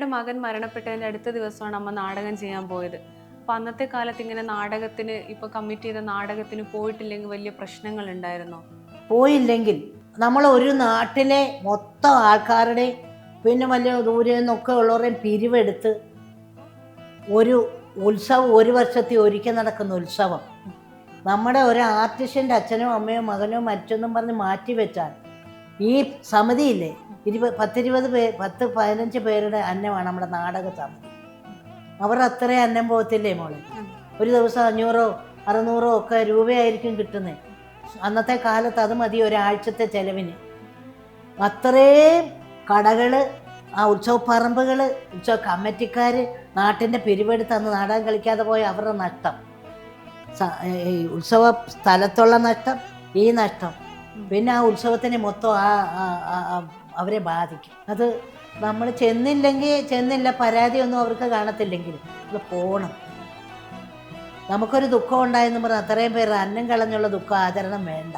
അമ്മയുടെ മകൻ മരണപ്പെട്ടതിന്റെ അടുത്ത ദിവസമാണ് അമ്മ നാടകം ചെയ്യാൻ പോയത്. അപ്പോൾ അന്നത്തെ കാലത്ത് ഇങ്ങനെ നാടകത്തിന് ഇപ്പൊ കമ്മിറ്റ് ചെയ്ത നാടകത്തിന് പോയിട്ടില്ലെങ്കിൽ വലിയ പ്രശ്നങ്ങൾ ഉണ്ടായിരുന്നോ? പോയില്ലെങ്കിൽ നമ്മൾ ഒരു നാട്ടിലെ മൊത്തം ആൾക്കാരുടെ പിന്നെ വലിയ ദൂരെ നിന്നൊക്കെ ഉള്ളവരെയും പിരിവെടുത്ത് ഒരു ഉത്സവം ഒരു വർഷത്തിൽ ഒരിക്കൽ നടക്കുന്ന ഉത്സവം. നമ്മുടെ ഒരു ആർട്ടിസ്റ്റിന്റെ അച്ഛനോ അമ്മയോ മകനോ മറ്റൊന്നും പറഞ്ഞ് മാറ്റി വെച്ചാൽ ഈ സമിതിയില്ലേ ഇരുപത് പത്തിരുപത് പേ പത്ത് പതിനഞ്ച് പേരുടെ അന്നമാണ് നമ്മുടെ നാടക സമിതി അവർ അത്രയും അന്നം പോകത്തില്ലേ മോളെ? ഒരു ദിവസം അഞ്ഞൂറോ അറുന്നൂറോ ഒക്കെ രൂപയായിരിക്കും കിട്ടുന്നത് അന്നത്തെ കാലത്ത് അത് മതി ഒരാഴ്ചത്തെ ചെലവിന്. അത്രയും കടകൾ ആ ഉത്സവപ്പറമ്പുകൾ ഉത്സവ കമ്മിറ്റിക്കാർ നാട്ടിന്റെ പിരിവെടുത്ത് അന്ന് നാടകം കളിക്കാതെ പോയ അവരുടെ നഷ്ടം. ഈ ഉത്സവ സ്ഥലത്തുള്ള നഷ്ടം ഈ നഷ്ടം. പിന്നെ ആ ഉത്സവത്തിന് മൊത്തം ആ അവരെ ബാധിക്കും. അത് നമ്മൾ ചെന്നില്ലെങ്കിൽ ചെന്നില്ല പരാതിയൊന്നും അവർക്ക് കാണത്തില്ലെങ്കിൽ അത് പോകണം നമുക്കൊരു ദുഃഖം ഉണ്ടായെന്ന് പറഞ്ഞാൽ അത്രയും പേർ അന്നം കളഞ്ഞുള്ള ദുഃഖം ആചരണം വേണ്ട.